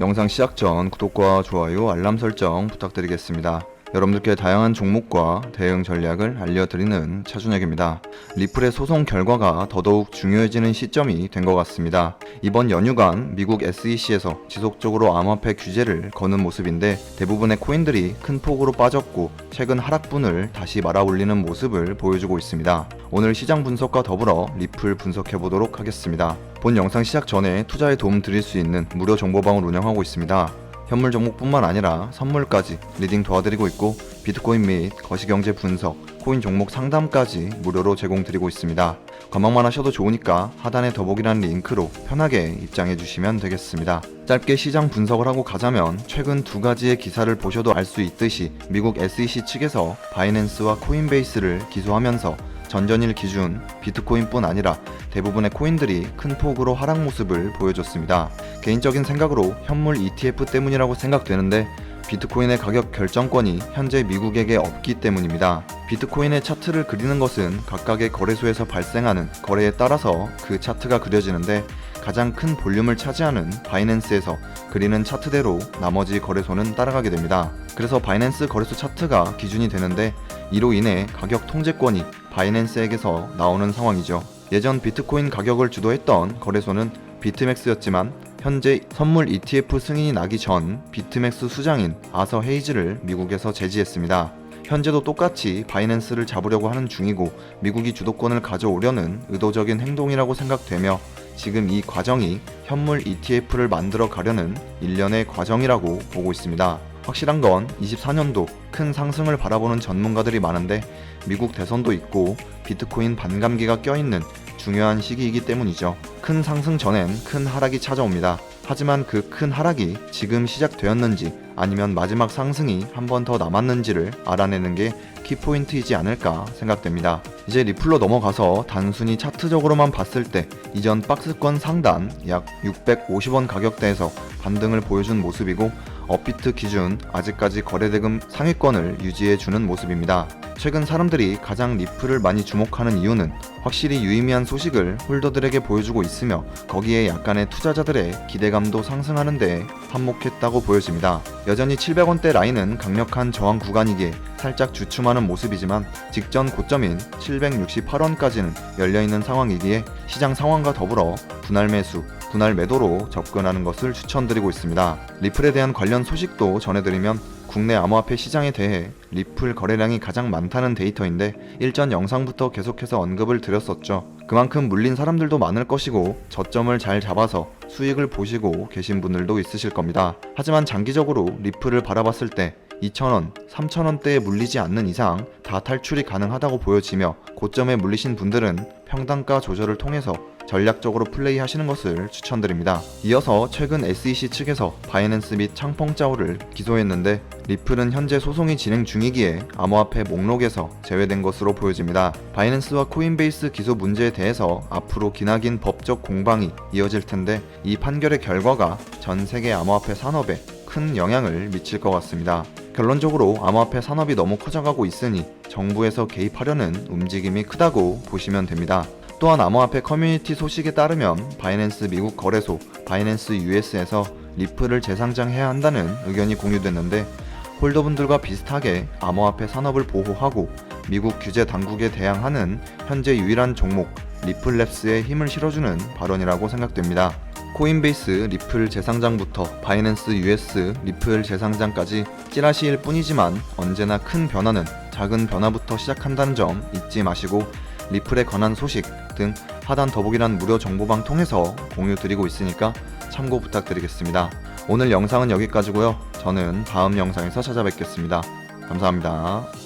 영상 시작 전 구독과 좋아요, 알람 설정 부탁드리겠습니다. 여러분들께 다양한 종목과 대응 전략을 알려드리는 차준혁입니다. 리플의 소송 결과가 더더욱 중요해지는 시점이 된 것 같습니다. 이번 연휴간 미국 SEC에서 지속적으로 암호화폐 규제를 거는 모습인데 대부분의 코인들이 큰 폭으로 빠졌고 최근 하락분을 다시 말아올리는 모습을 보여주고 있습니다. 오늘 시장 분석과 더불어 리플 분석해 보도록 하겠습니다. 본 영상 시작 전에 투자에 도움 드릴 수 있는 무료 정보방을 운영하고 있습니다. 현물 종목뿐만 아니라 선물까지 리딩 도와드리고 있고 비트코인 및 거시경제 분석, 코인 종목 상담까지 무료로 제공드리고 있습니다. 관망만 하셔도 좋으니까 하단의 더보기란 링크로 편하게 입장해 주시면 되겠습니다. 짧게 시장 분석을 하고 가자면 최근 두 가지의 기사를 보셔도 알 수 있듯이 미국 SEC 측에서 바이낸스와 코인베이스를 기소하면서 전전일 기준 비트코인뿐 아니라 대부분의 코인들이 큰 폭으로 하락 모습을 보여줬습니다. 개인적인 생각으로 현물 ETF 때문이라고 생각되는데 비트코인의 가격 결정권이 현재 미국에게 없기 때문입니다. 비트코인의 차트를 그리는 것은 각각의 거래소에서 발생하는 거래에 따라서 그 차트가 그려지는데 가장 큰 볼륨을 차지하는 바이낸스에서 그리는 차트대로 나머지 거래소는 따라가게 됩니다. 그래서 바이낸스 거래소 차트가 기준이 되는데 이로 인해 가격 통제권이 바이낸스에게서 나오는 상황이죠. 예전 비트코인 가격을 주도했던 거래소는 비트맥스였지만 현재 선물 ETF 승인이 나기 전 비트맥스 수장인 아서 헤이즈를 미국에서 제지했습니다. 현재도 똑같이 바이낸스를 잡으려고 하는 중이고 미국이 주도권을 가져오려는 의도적인 행동이라고 생각되며 지금 이 과정이 현물 ETF를 만들어 가려는 일련의 과정이라고 보고 있습니다. 확실한 건 24년도 큰 상승을 바라보는 전문가들이 많은데 미국 대선도 있고 비트코인 반감기가 껴있는 중요한 시기이기 때문이죠. 큰 상승 전엔 큰 하락이 찾아옵니다. 하지만 그 큰 하락이 지금 시작되었는지 아니면 마지막 상승이 한 번 더 남았는지를 알아내는 게 키포인트이지 않을까 생각됩니다. 이제 리플로 넘어가서 단순히 차트적으로만 봤을 때 이전 박스권 상단 약 650원 가격대에서 반등을 보여준 모습이고 업비트 기준 아직까지 거래대금 상위권을 유지해주는 모습입니다. 최근 사람들이 가장 리플을 많이 주목하는 이유는 확실히 유의미한 소식을 홀더들에게 보여주고 있으며 거기에 약간의 투자자들의 기대감도 상승하는 데 한몫했다고 보여집니다. 여전히 700원대 라인은 강력한 저항 구간이기에 살짝 주춤하는 모습이지만 직전 고점인 768원까지는 열려있는 상황이기에 시장 상황과 더불어 분할 매수, 분할 매도로 접근하는 것을 추천드리고 있습니다. 리플에 대한 관련 소식도 전해드리면 국내 암호화폐 시장에 대해 리플 거래량이 가장 많다는 데이터인데 일전 영상부터 계속해서 언급을 드렸었죠. 그만큼 물린 사람들도 많을 것이고 저점을 잘 잡아서 수익을 보시고 계신 분들도 있으실 겁니다. 하지만 장기적으로 리플을 바라봤을 때 2,000원, 3,000원대에 물리지 않는 이상 다 탈출이 가능하다고 보여지며 고점에 물리신 분들은 평단가 조절을 통해서 전략적으로 플레이하시는 것을 추천드립니다. 이어서 최근 SEC 측에서 바이낸스 및 창펑짜오를 기소했는데 리플은 현재 소송이 진행 중이기에 암호화폐 목록에서 제외된 것으로 보여집니다. 바이낸스와 코인베이스 기소 문제에 대해서 앞으로 기나긴 법적 공방이 이어질 텐데 이 판결의 결과가 전 세계 암호화폐 산업에 큰 영향을 미칠 것 같습니다. 결론적으로 암호화폐 산업이 너무 커져가고 있으니 정부에서 개입하려는 움직임이 크다고 보시면 됩니다. 또한 암호화폐 커뮤니티 소식에 따르면 바이낸스 미국 거래소 바이낸스 US에서 리플을 재상장해야 한다는 의견이 공유됐는데 홀더분들과 비슷하게 암호화폐 산업을 보호하고 미국 규제 당국에 대항하는 현재 유일한 종목 리플랩스에 힘을 실어주는 발언이라고 생각됩니다. 코인베이스 리플 재상장부터 바이낸스 US 리플 재상장까지 찌라시일 뿐이지만 언제나 큰 변화는 작은 변화부터 시작한다는 점 잊지 마시고 리플에 관한 소식 등 하단 더보기란 무료 정보방 통해서 공유 드리고 있으니까 참고 부탁드리겠습니다. 오늘 영상은 여기까지고요. 저는 다음 영상에서 찾아뵙겠습니다. 감사합니다.